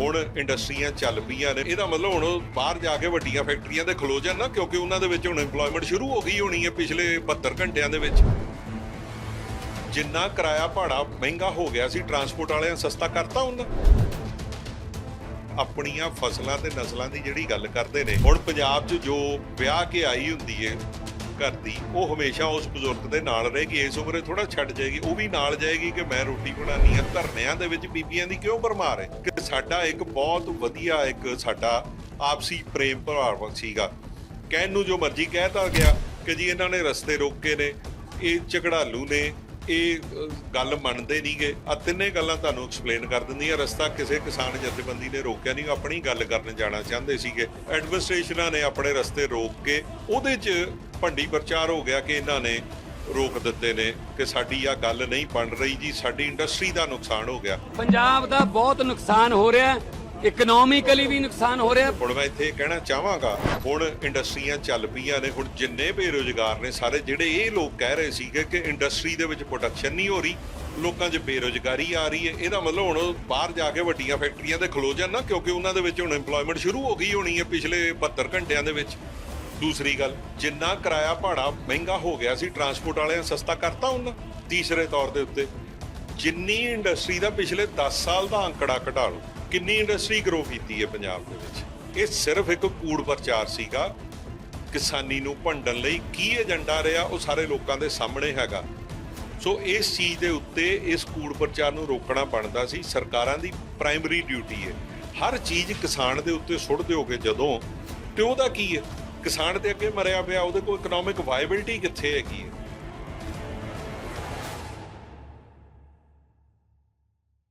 ਹੁਣ ਇੰਡਸਟਰੀਆਂ ਚੱਲ ਪਈਆਂ ਨੇ। ਇਹਦਾ ਮਤਲਬ ਹੁਣ ਬਾਹਰ ਜਾ ਕੇ ਵੱਡੀਆਂ ਫੈਕਟਰੀਆਂ ਤੇ ਖਲੋ ਜਾਣ ਨਾ, ਕਿਉਂਕਿ ਉਹਨਾਂ ਦੇ ਵਿੱਚ ਹੁਣ EMPLOYMENT ਸ਼ੁਰੂ ਹੋ ਗਈ ਹੋਣੀ ਹੈ ਪਿਛਲੇ 72 ਘੰਟਿਆਂ ਦੇ ਵਿੱਚ। ਜਿੰਨਾ ਕਿਰਾਇਆ ਭਾੜਾ ਮਹਿੰਗਾ ਹੋ ਗਿਆ ਸੀ ਟਰਾਂਸਪੋਰਟ ਵਾਲਿਆਂ ਸਸਤਾ ਕਰਤਾ ਉਹਨਾਂ। ਆਪਣੀਆਂ ਫਸਲਾਂ ਤੇ ਨਸਲਾਂ ਦੀ ਜਿਹੜੀ ਗੱਲ ਕਰਦੇ ਨੇ। ਹੁਣ ਪੰਜਾਬ 'ਚ ਜੋ ਵਿਆਹ ਕੇ ਆਈ ਹੁੰਦੀ ਏ ਘਰ ਦੀ, ਉਹ ਹਮੇਸ਼ਾ ਉਸ ਬਜ਼ੁਰਗ ਦੇ ਨਾਲ ਰਹੇਗੀ, ਇਸ ਉਮਰੇ ਥੋੜਾ ਛੱਡ ਜਾਏਗੀ, ਉਹ ਵੀ ਨਾਲ ਜਾਏਗੀ ਕਿ ਮੈਂ ਰੋਟੀ ਬਣਾਉਣੀ ਆ, ਧਰਨਿਆਂ ਦੇ ਵਿੱਚ ਬੀਬੀਆਂ ਦੀ ਕਿਉਂ ਭਰਮਾਰ ਹੈ? ਕਿ ਸਾਡਾ ਇੱਕ ਬਹੁਤ ਵਧੀਆ ਇੱਕ ਸਾਡਾ ਆਪਸੀ ਪ੍ਰੇਮ ਭਾਵ ਸੀਗਾ। ਕਹਿਣ ਨੂੰ ਜੋ ਮਰਜ਼ੀ ਕਹਿਤਾ ਗਿਆ ਕਿ ਜੀ ਇਹਨਾਂ ਨੇ ਰਸਤੇ ਰੋਕੇ ਨੇ, ਇਹ ਝਗੜਾਲੂ ਨੇ ਇਹ ਗੱਲ ਮੰਨਦੇ ਨਹੀਂਗੇ। ਆ ਤਿੰਨੇ ਗੱਲਾਂ ਤੁਹਾਨੂੰ ਐਕਸਪਲੇਨ ਕਰ ਦਿੰਦੀਆਂ। ਰਸਤਾ ਕਿਸੇ ਕਿਸਾਨ ਜਥੇਬੰਦੀ ਨੇ ਰੋਕਿਆ ਨਹੀਂ। ਆਪਣੀ ਗੱਲ ਕਰਨ ਜਾਣਾ ਚਾਹੁੰਦੇ ਸੀਗੇ। ਐਡਮਿਨਿਸਟ੍ਰੇਸ਼ਨਾਂ ਨੇ ਆਪਣੇ ਰਸਤੇ ਰੋਕ ਕੇ ਉਹਦੇ 'ਚ ਭੰਡੀ ਪ੍ਰਚਾਰ ਹੋ ਗਿਆ ਕਿ ਇਹਨਾਂ ਨੇ ਰੋਕ ਦਿੱਤੇ ਨੇ ਕਿ ਸਾਡੀ ਆ ਗੱਲ ਨਹੀਂ ਬਣ ਰਹੀ ਜੀ। ਸਾਡੀ ਇੰਡਸਟਰੀ ਦਾ ਨੁਕਸਾਨ ਹੋ ਗਿਆ। ਪੰਜਾਬ ਦਾ ਬਹੁਤ ਨੁਕਸਾਨ ਹੋ ਰਿਹਾ। ਇਕਨੋਮਿਕਲੀ ਵੀ ਨੁਕਸਾਨ ਹੋ ਰਿਹਾ। ਹੁਣ ਮੈਂ ਇੱਥੇ ਇਹ ਕਹਿਣਾ ਚਾਹਾਂਗਾ, ਹੁਣ ਇੰਡਸਟਰੀਆਂ ਚੱਲ ਪਈਆਂ ਨੇ, ਹੁਣ ਜਿੰਨੇ ਬੇਰੋਜ਼ਗਾਰ ਨੇ, ਸਾਰੇ ਜਿਹੜੇ ਇਹ ਲੋਕ ਕਹਿ ਰਹੇ ਸੀਗੇ ਕਿ ਇੰਡਸਟਰੀ ਦੇ ਵਿੱਚ ਪ੍ਰੋਡਕਸ਼ਨ ਨਹੀਂ ਹੋ ਰਹੀ, ਲੋਕਾਂ 'ਚ ਬੇਰੋਜ਼ਗਾਰੀ ਆ ਰਹੀ ਹੈ। ਇਹਦਾ ਮਤਲਬ ਹੁਣ ਬਾਹਰ ਜਾ ਕੇ ਵੱਡੀਆਂ ਫੈਕਟਰੀਆਂ ਤੇ ਖਲੋ ਜਾਣ ਨਾ, ਕਿਉਂਕਿ ਉਹਨਾਂ ਦੇ ਵਿੱਚ ਹੁਣ EMPLOYMENT ਸ਼ੁਰੂ ਹੋ ਗਈ ਹੋਣੀ ਹੈ ਪਿਛਲੇ 72 ਘੰਟਿਆਂ ਦੇ ਵਿੱਚ। ਦੂਸਰੀ ਗੱਲ, ਜਿੰਨਾ ਕਿਰਾਇਆ ਭਾੜਾ ਮਹਿੰਗਾ ਹੋ ਗਿਆ ਸੀ ਟਰਾਂਸਪੋਰਟ ਵਾਲਿਆਂ ਸਸਤਾ ਕਰਤਾ ਉਹਨਾਂ, ਤੀਸਰੇ ਤੌਰ ਦੇ ਉੱਤੇ। ਜਿੰਨੀ ਇੰਡਸਟਰੀ ਦਾ ਪਿਛਲੇ 10 ਸਾਲ ਦਾ ਅੰਕੜਾ ਘਟਾ ਲਓ ਕਿੰਨੀ ਇੰਡਸਟਰੀ ਗਰੋ ਕੀਤੀ ਹੈ ਪੰਜਾਬ ਦੇ ਵਿੱਚ? ਇਹ ਸਿਰਫ ਇੱਕ ਕੂੜ ਪ੍ਰਚਾਰ ਸੀਗਾ। ਕਿਸਾਨੀ ਨੂੰ ਭੰਡਣ ਲਈ ਕੀ ਏਜੰਡਾ ਰਿਹਾ, ਉਹ ਸਾਰੇ ਲੋਕਾਂ ਦੇ ਸਾਹਮਣੇ ਹੈਗਾ। ਸੋ ਇਸ ਚੀਜ਼ ਦੇ ਉੱਤੇ ਇਸ ਕੂੜ ਪ੍ਰਚਾਰ ਨੂੰ ਰੋਕਣਾ ਬਣਦਾ ਸੀ। ਸਰਕਾਰਾਂ ਦੀ ਪ੍ਰਾਇਮਰੀ ਡਿਊਟੀ ਹੈ। ਹਰ ਚੀਜ਼ ਕਿਸਾਨ ਦੇ ਉੱਤੇ ਸੁੱਟ ਦਿਓਗੇ ਜਦੋਂ, ਤੇ ਉਹਦਾ ਕੀ ਹੈ? ਕਿਸਾਨ ਤੇ ਅੱਗੇ ਮਰਿਆ ਪਿਆ, ਉਹਦੇ ਕੋਲ ਇਕਨੋਮਿਕ ਵਾਇਬਿਲਿਟੀ ਕਿੱਥੇ ਹੈਗੀ ਹੈ?